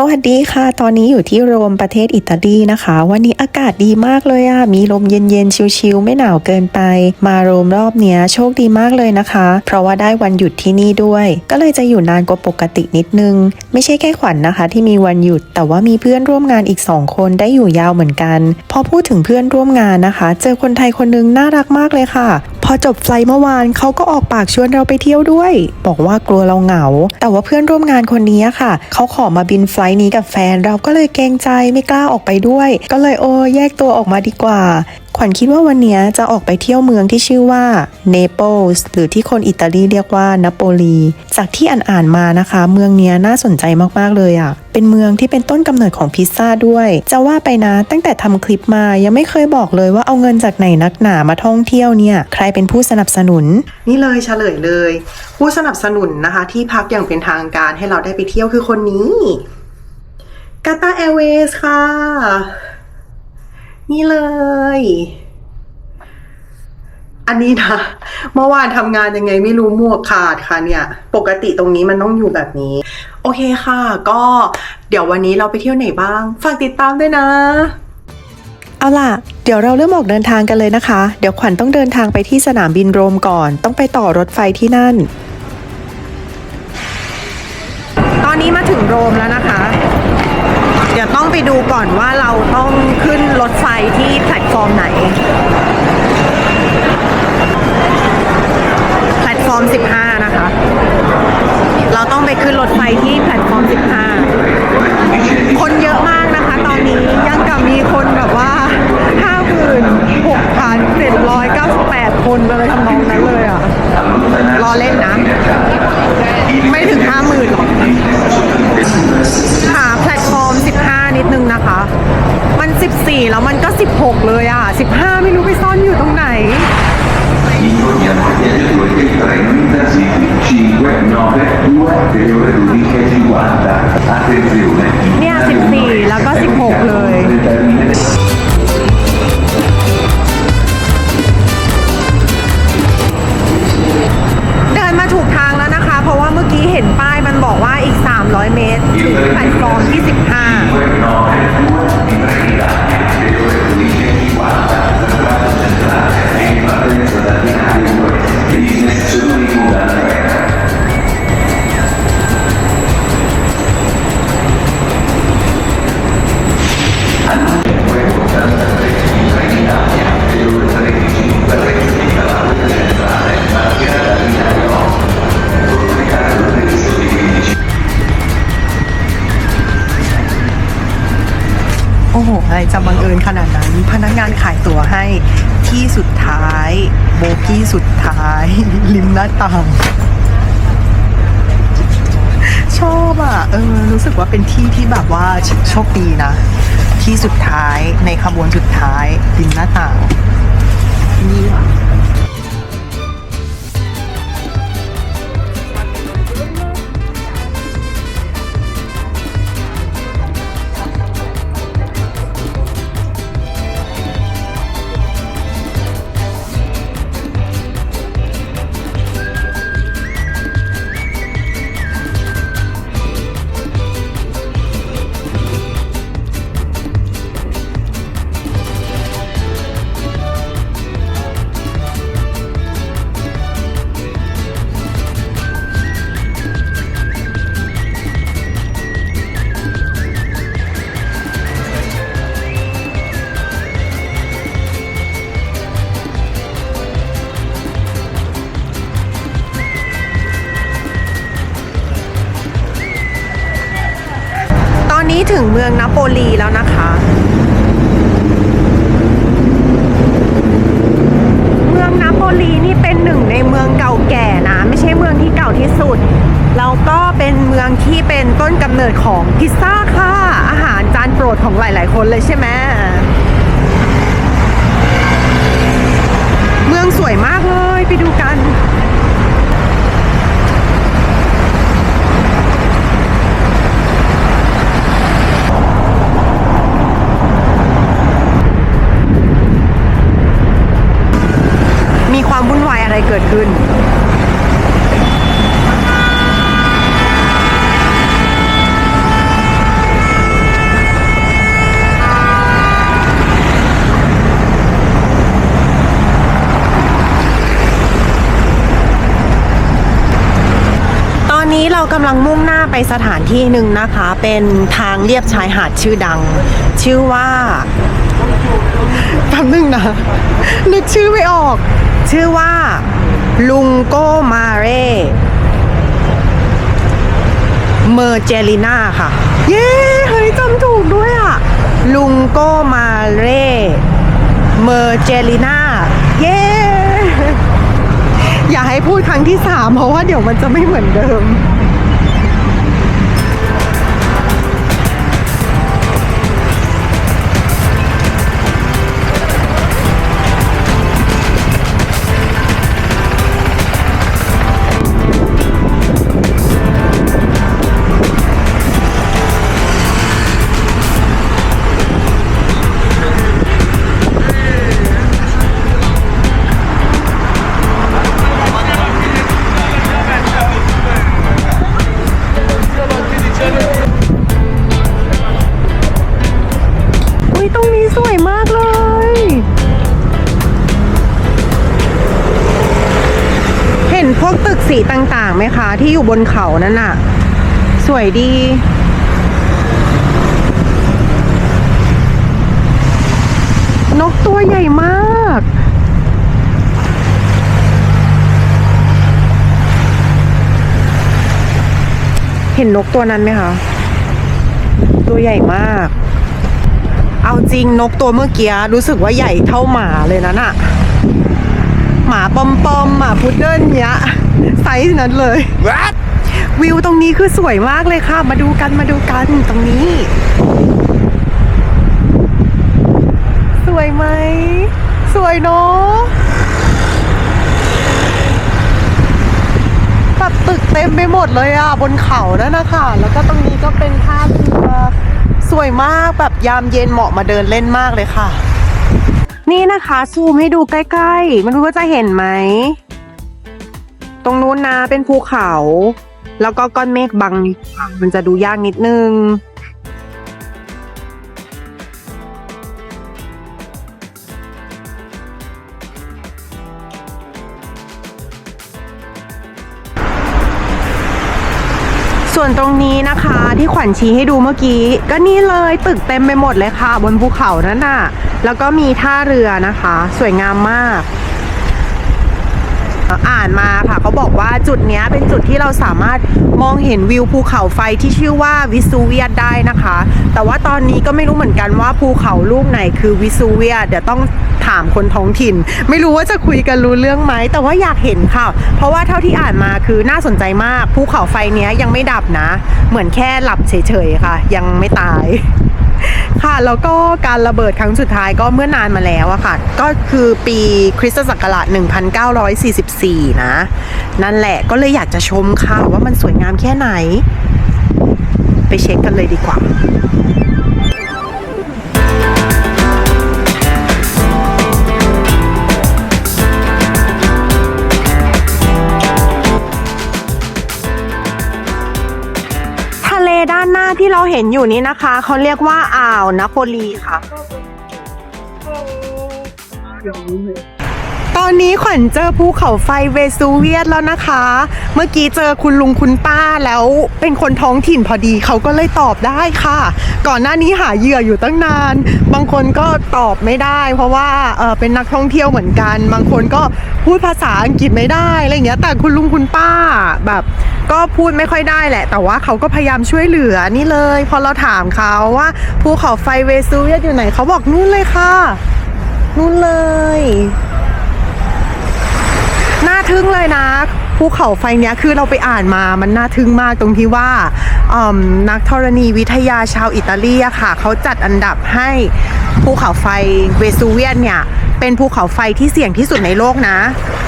สวัสดีค่ะ ตอนนี้อยู่ที่โรมประเทศอิตาลีนะคะ วันนี้อากาศดีมากเลยอะมีลมเย็นๆ ชิลๆ ไม่หนาวเกินไป มาโรมรอบเนี้ยโชคดีมากเลยนะคะ เพราะว่าได้วันหยุดที่นี่ด้วย ก็เลยจะอยู่นานกว่าปกตินิดนึง ไม่ใช่แค่ขวัญนนะคะ ที่มีวันหยุด แต่ว่ามีเพื่อนร่วมงานอีก 2 คนได้อยู่ยาวเหมือนกัน พอพูดถึงเพื่อนร่วมงานนะคะ เจอคนไทยคนนึงน่ารักมากเลยค่ะ พอจบไฟล์เมื่อวานเขาก็ออกปากชวนเราไปเที่ยวด้วย บอกว่ากลัวเราเหงา แต่ว่าเพื่อนร่วมงานคนนี้ค่ะเขาขอมาบินไฟล์นี้กับแฟน เราก็เลยเกรงใจไม่กล้าออกไปด้วย ก็เลยโอ้แยกตัวออกมาดีกว่า ขวัญคิดว่าวันนี้จะออกไปเที่ยวเมืองที่ชื่อว่าเนเปิลส์หรือที่คนอิตาลีเรียกว่านโปลีจากที่อ่านๆมานะคะ เมืองนี้น่าสนใจมากๆเลยอะ่ะเป็นเมืองที่เป็นต้นกำเนิดของพิซซ่าด้วย จะว่าไปนะตั้งแต่ทำคลิปมายังไม่เคยบอกเลยว่าเอาเงินจากไหนนักหนามาท่องเที่ยวเนี่ย ใครเป็นผู้สนับสนุน นี่เลยเฉลยเลย ผู้สนับสนุนนะคะ ที่พักอย่างเป็นทางการให้เราได้ไปเที่ยวคือคนนี้ กาตาแอร์เวย์ค่ะ นี่เลย อันนี้นะเมื่อวานทำงานยังไงไม่รู้หมวกขาดค่ะเนี่ย ปกติตรงนี้มันต้องอยู่แบบนี้ โอเคค่ะ ก็เดี๋ยววันนี้เราไปเที่ยวไหนบ้าง ฝากติดตามด้วยนะเอาล่ะ เดี๋ยวเราเริ่มออกเดินทางกันเลยนะคะ เดี๋ยวขวัญต้องเดินทางไปที่สนามบินโรมก่อน ต้องไปต่อรถไฟที่นั่น ตอนนี้มาถึงโรมแล้วนะคะ ไปดูก่อนว่าเราต้องขึ้นรถไฟที่แพลตฟอร์มไหน แพลตฟอร์ม 15 นะคะ เราต้องไปขึ้นรถไฟที่ แล้วมันก็ 16 เลยอะ 15 ไม่รู้ไปซ่อนอยู่ตรงไหน หน้าต่างชอบอะ เออ รู้สึกว่าเป็นที่ที่แบบว่าโชคดีนะ ที่สุดท้ายในขบวนสุดท้ายริมหน้าต่างนี่ว่ะ ลีแล้วนะคะเมืองนโปลีนี่เป็นหนึ่งในเมืองเก่าแก่นะ ไม่ใช่เมืองที่เก่าที่สุด แล้วก็เป็นเมืองที่เป็นต้นกำเนิดของพิซซ่าค่ะ อาหารจานโปรดของหลาย ๆ คนเลยใช่ไหมเมืองสวยมากเลยไปดูกัน เกิดขึ้นนี้เรากำลังมุ่งหน้าไปสถานที่หนึ่งนะคะ เป็นทางเรียบชายหาดชื่อดัง ชื่อว่าแป๊บนึงนะ นึกชื่อไม่ออก ชื่อว่า ลุงโกมาเร่เมอร์เจลิน่าค่ะ เย้ เฮ้ยจำถูกด้วยอะ ลุงโกมาเร่เมอร์เจลิน่า เย้ อย่าให้พูดครั้งที่สามเพราะว่าเดี๋ยวมันจะไม่เหมือนเดิม ที่อยู่บนเขานั่นน่ะ สวยดี นกตัวใหญ่มาก เห็นนกตัวนั้นไหมคะ ตัวใหญ่มาก เอาจริงนกตัวเมื่อกี้รู้สึกว่าใหญ่เท่าหมาเลยนะน่ะหมาปอมปอมหมาพุดเดิ้ลเนี้ย ไซส์นั้นเลยวิวตรงนี้คือสวยมากเลยค่ะ มาดูกันมาดูกันตรงนี้ สวยไหม สวยเนาะแบบตึกเต็มไปหมดเลยอะ บนเขานั่นนะคะแล้วก็ตรงนี้ก็เป็นท่าเรือสวยมากแบบยามเย็นเหมาะมาเดินเล่นมากเลยค่ะ นี่นะคะซูมให้ดูใกล้ๆไม่รู้ว่าจะเห็นไหมต รงนู้นนะเป็นภูเขา แล้วก็ก้อนเมฆบัง มันจะดูยากนิดนึง ส่วนตรงนี้นะคะที่ขวัญชี้ให้ดูเมื่อกี้ ก็นี่เลยตึกเต็มไปหมดเลยค่ะ บนภูเขานั่นน่ะ แล้วก็มีท่าเรือนะคะ สวยงามมาก อ่านมาค่ะเขาบอกว่าจุดนี้เป็นจุดที่เราสามารถมองเห็นวิวภูเขาไฟที่ชื่อว่าวิสูเวียสได้นะคะ แต่ว่าตอนนี้ก็ไม่รู้เหมือนกันว่าภูเขาลูกไหนคือวิสูเวียเดี๋ยวต้องถามคนท้องถิ่น ไม่รู้ว่าจะคุยกันรู้เรื่องไหม แต่ว่าอยากเห็นค่ะ เพราะว่าเท่าที่อ่านมาคือน่าสนใจมากภูเขาไฟเนี้ยยังไม่ดับนะ เหมือนแค่หลับเฉยๆค่ะ ยังไม่ตาย ค่ะ แล้วก็การระเบิดครั้งสุดท้ายก็เมื่อนานมาแล้วอะค่ะ ก็คือปีคริสตศักราช 1944 นะ นั่นแหละก็เลยอยากจะชมค่ะว่ามันสวยงามแค่ไหน ไปเช็คกันเลยดีกว่า ที่เราเห็นอยู่นี้นะคะ เขาเรียกว่าอ่าวนาโปลีค่ะ ตอนนี้ขวัญเจอภูเขาไฟเวซูเวียสแล้วนะคะ เมื่อกี้เจอคุณลุงคุณป้าแล้วเป็นคนท้องถิ่นพอดีเขาก็เลยตอบได้ค่ะ ก่อนหน้านี้หาเหยื่ออยู่ตั้งนาน บางคนก็ตอบไม่ได้ เพราะว่าเออเป็นนักท่องเที่ยวเหมือนกัน บางคนก็พูดภาษาอังกฤษไม่ได้อะไรอย่างเงี้ยแต่คุณลุงคุณป้าแบบ ก็พูดไม่ค่อยได้แหละ แต่ว่าเขาก็พยายามช่วยเหลือนี่เลย พอเราถามเขาว่าภูเขาไฟเวซูเวียสอยู่ไหนเขาบอกนู่นเลยค่ะนู่นเลยน่าทึ่งเลยนะภูเขาไฟเนี้ยคือเราไปอ่านมามันน่าทึ่งมากตรงที่ว่าอืมนักธรณีวิทยาชาวอิตาลีอะค่ะ เขาจัดอันดับให้ภูเขาไฟเวซูเวียสเนี่ย เป็นภูเขาไฟที่เสี่ยงที่สุดในโลกนะ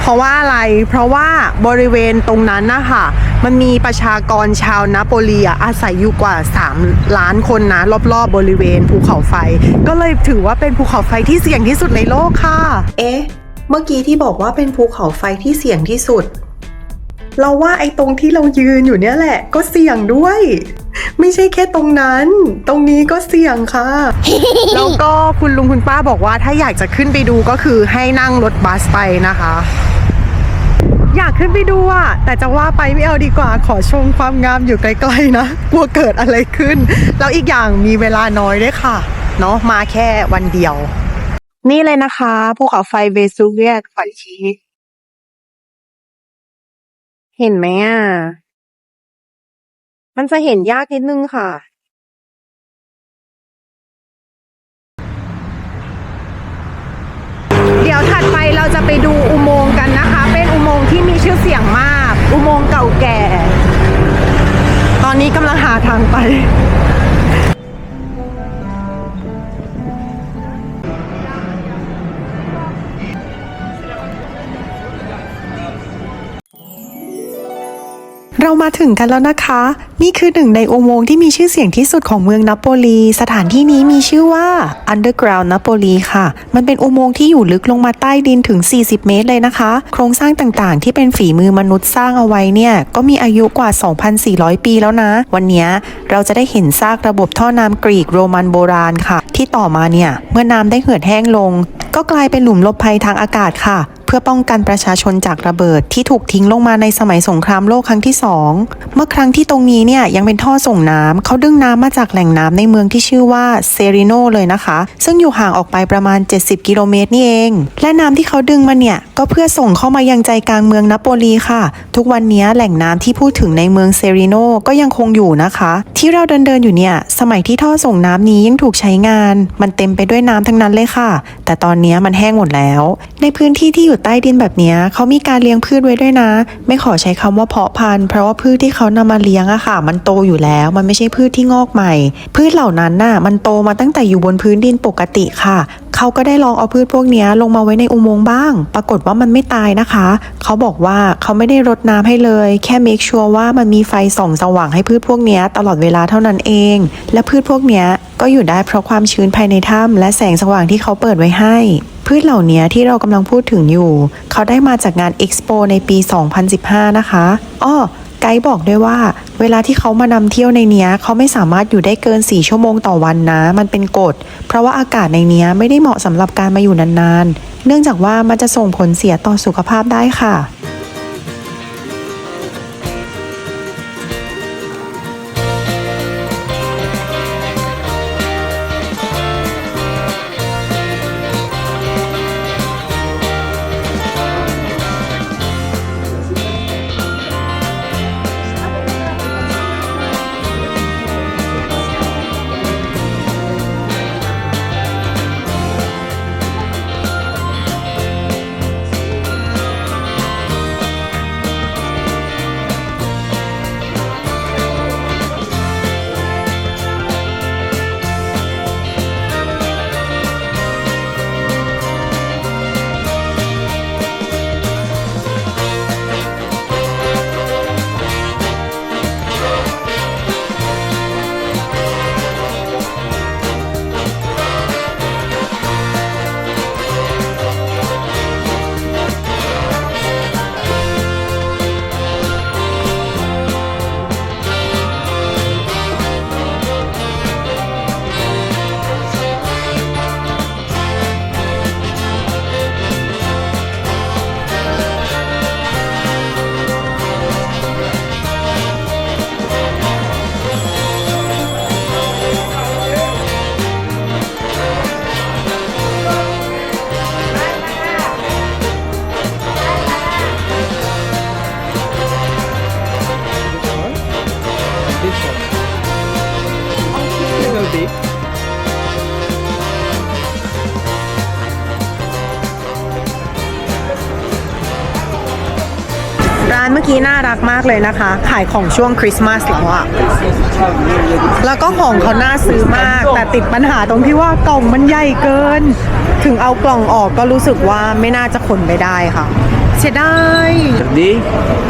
เพราะว่าอะไร เพราะว่าบริเวณตรงนั้นนะคะมันมีประชากรชาวนาโปลีอะอาศัยอยู่กว่า 3 ล้านคนนะ รอบๆบบริเวณภูเขาไฟ ก็เลยถือว่าเป็นภูเขาไฟที่เสี่ยงที่สุดในโลกค่ะ เอ๊ะ เมื่อกี้ที่บอกว่าเป็นภูเขาไฟที่เสี่ยงที่สุด เราว่าไอ้ตรงที่เรายืนอยู่เนี่ยแหละ ก็เสี่ยงด้วย ไม่ใช่แค่ตรงนั้น ตรงนี้ก็เสี่ยงค่ะ แล้วก็คุณลุงคุณป้าบอกว่าถ้าอยากจะขึ้นไปดูก็คือให้นั่งรถบัสไปนะคะ อยากขึ้นไปดูอะแต่จะว่าไปไม่เอาดีกว่าขอชมความงามอยู่ไกลๆนะกลัวเกิดอะไรขึ้น แล้วอีกอย่างมีเวลาน้อยด้วยค่ะ เนาะมาแค่วันเดียว นี่เลยนะคะภูเขาไฟเวซูเวียสขวัญชีเห็นไหมอะ มันจะเห็นยากนิดนึงค่ะเดี๋ยวถัดไปเราจะไปดูอุโมงค์กันนะคะ เป็นอุโมงค์ที่มีชื่อเสียงมาก อุโมงค์เก่าแก่ ตอนนี้กำลังหาทางไป เรามาถึงกันแล้วนะคะ นี่คือหนึ่งในอุโมงค์ที่มีชื่อเสียงที่สุดของเมืองนาโปลี สถานที่นี้มีชื่อว่า Underground Napoli ค่ะ มันเป็นอุโมงค์ที่อยู่ลึกลงมาใต้ดินถึง 40 เมตรเลยนะคะ โครงสร้างต่างๆ ที่เป็นฝีมือมนุษย์สร้างเอาไว้เนี่ย ก็มีอายุกว่า 2,400 ปีแล้วนะ วันนี้เราจะได้เห็นซากระบบท่อน้ำกรีกโรมันโบราณค่ะ ที่ต่อมาเนี่ย เมื่อน้ำได้เหือดแห้งลง ก็กลายเป็นหลุมลบภัยทางอากาศค่ะ พื่อป้องกันประชาชนจากระเบิดที่ถูกทิ้งลงมาในสมัยสงครามโลกครั้งที่ 2 เมื่อครั้งที่ตรงนี้เนี่ยยังเป็นท่อส่งน้ำเขาดึงน้ำมาจากแหล่งน้ำในเมืองที่ชื่อว่าเซริโนเลยนะคะ ซึ่งอยู่ห่างออกไปประมาณ 70 กิโลเมตรนี่เอง และน้ำที่เขาดึงมาเนี่ยก็เพื่อส่งเข้ามายังใจกลางเมืองนโปลีค่ะ ทุกวันนี้แหล่งน้ำที่พูดถึงในเมืองเซริโนก็ยังคงอยู่นะคะ ที่เราเดินเดินอยู่เนี่ยสมัยที่ท่อส่งน้ำนี้ยังถูกใช้งาน มันเต็มไปด้วยน้ำทั้งนั้นเลยค่ะ แต่ตอนนี้มันแห้งหมดแล้ว ในพื้นที่ที่อยู่ใต้ดินแบบนี้เขามีการเลี้ยงพืชไว้ด้วยนะ ไม่ขอใช้คำว่าเพาะพันธุ์เพราะว่าพืชที่เขานำมาเลี้ยงอะค่ะ มันโตอยู่แล้ว มันไม่ใช่พืชที่งอกใหม่ พืชเหล่านั้นน่ะ มันโตมาตั้งแต่อยู่บนพื้นดินปกติค่ะเขาก็ได้ลองเอาพืชพวกนี้ลงมาไว้ในอุโมงค์บ้าง ปรากฏว่ามันไม่ตายนะคะ เขาบอกว่าเขาไม่ได้รดน้ำให้เลย แค่เมคชัวร์ว่ามันมีไฟส่องสว่างให้พืชพวกนี้ตลอดเวลาเท่านั้นเอง และพืชพวกนี้ก็อยู่ได้เพราะความชื้นภายในถ้ำและแสงสว่างที่เขาเปิดไว้ให้พืชเหล่านี้ที่เรากำลังพูดถึงอยู่ เขาได้มาจากงานเอ็กซ์โปในปี 2015 นะคะอ้อไกด์บอกด้วยว่า เวลาที่เขามานำเที่ยวในเนี้ย เขาไม่สามารถอยู่ได้เกิน 4 ชั่วโมงต่อวันนะ มันเป็นกฎ เพราะว่าอากาศในเนี้ยไม่ได้เหมาะสำหรับการมาอยู่นานๆ เนื่องจากว่ามันจะส่งผลเสียต่อสุขภาพได้ค่ะ ร้านเมื่อกี้น่ารักมากเลยนะคะ ขายของช่วงคริสต์มาสแล้วอะแล้วก็ของเขาน่าซื้อมาก แต่ติดปัญหาตรงที่ว่ากล่องมันใหญ่เกิน ถึงเอากล่องออกก็รู้สึกว่าไม่น่าจะขนไปได้ค่ะ เสียดาย Saturday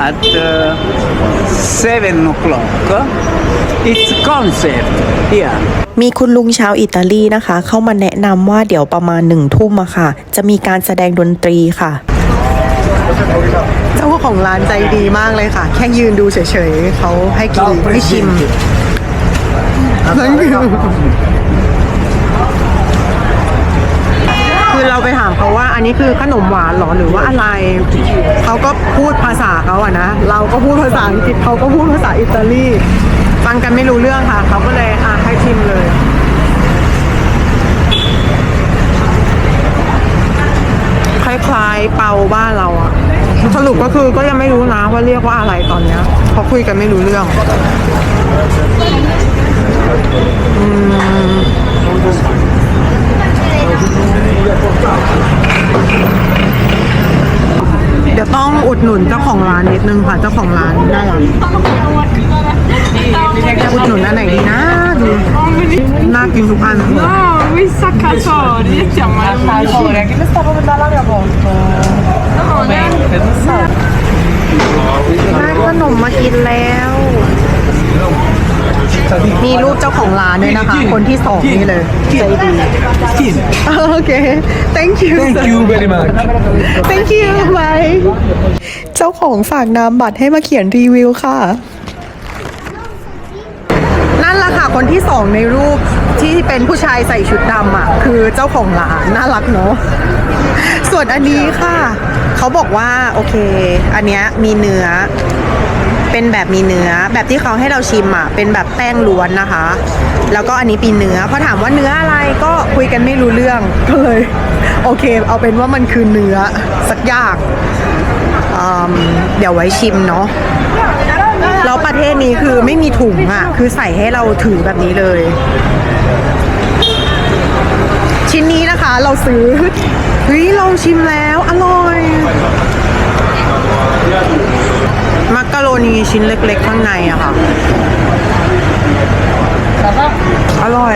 at uh, 7 o'clock. It's concert here. มีคุณลุงชาวอิตาลีนะคะ เข้ามาแนะนำว่าเดี๋ยวประมาณหนึ่งทุ่มอะค่ะ จะมีการแสดงดนตรีค่ะ เจ้าของร้านใจดีมากเลยค่ะ แค่ยืนดูเฉยๆเขาให้กินให้ชิม Thank you คือคือเราไปถามเขาว่าอันนี้คือขนมหวานหรอหรือว่าอะไร เขาก็พูดภาษาเขาอะนะ เราก็พูดภาษาอังกฤษเขาก็พูดภาษาอิตาลี ฟังกันไม่รู้เรื่องค่ะ เขาก็เลยอะให้ชิมเลย คล้ายๆเปาบ้านเราอะสรุปก็คือก็ยังไม่รู้นะว่าเรียกว่าอะไรตอนเนี้ยเพราะคุยกันไม่รู้เรื่องเดี๋ยวต้องอุดหนุนเจ้าของร้านนิดนึงค่ะเจ้าของร้านน่ารักอุดหนุนอันไหนดีนะดู น่ากินทุกอัน No, mi sa casori, chiamiamo che mi sta proprio dalla mia porta. Veramente, non so. ได้ขนมมากินแล้ว มีรูปเจ้าของร้านด้วยนะคะ คนที่สองนี่เลยใจดีโอเค thank you Thank you very much. thank you bye เจ้าของฝากนามบัตรให้มาเขียนรีวิวค่ะนั่นแหละ คนที่สองในรูปที่เป็นผู้ชายใส่ชุดดำอะ คือเจ้าของร้านน่ารักเนาะส่วนอันนี้ค่ะ เขาบอกว่าโอเค อันเนี้ยมีเนื้อ เป็นแบบมีเนื้อแบบที่เขาให้เราชิมอะ เป็นแบบแป้งล้วนนะคะ แล้วก็อันนี้ป็นเนื้อพอถามว่าเนื้ออะไรก็คุยกันไม่รู้เรื่องก็เลย โอเค เอาเป็นว่ามันคือเนื้อสักอย่างเดี๋ยวไว้ชิมเนาะ แล้วประเทศนี้คือไม่มีถุงอะ คือใส่ให้เราถือแบบนี้เลย ชิ้นนี้นะคะเราซื้อเฮ้ยลองชิมแล้วอร่อย มักกะโรนีชิ้นเล็กๆข้างในอะค่ะอร่อย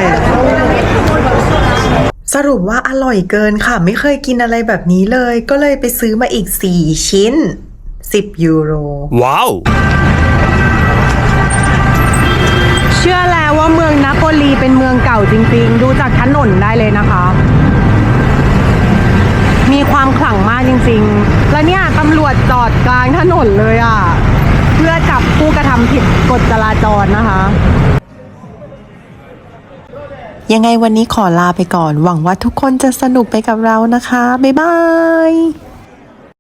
สรุปว่าอร่อยเกินค่ะ ไม่เคยกินอะไรแบบนี้เลย ก็เลยไปซื้อมาอีก 4 ชิ้น 10 ยูโร Wow! เว่าเมืองนาโปลีเป็นเมืองเก่าจริงๆ ดูจากถนนได้เลยนะคะ มีความขลังมากจริงๆ แล้วเนี่ยตำรวจจอดกลางถนนเลยอะ เพื่อจับผู้กระทำผิดกฎจราจรนะคะยังไงวันนี้ขอลาไปก่อน หวังว่าทุกคนจะสนุกไปกับเรานะคะ บ๊ายบาย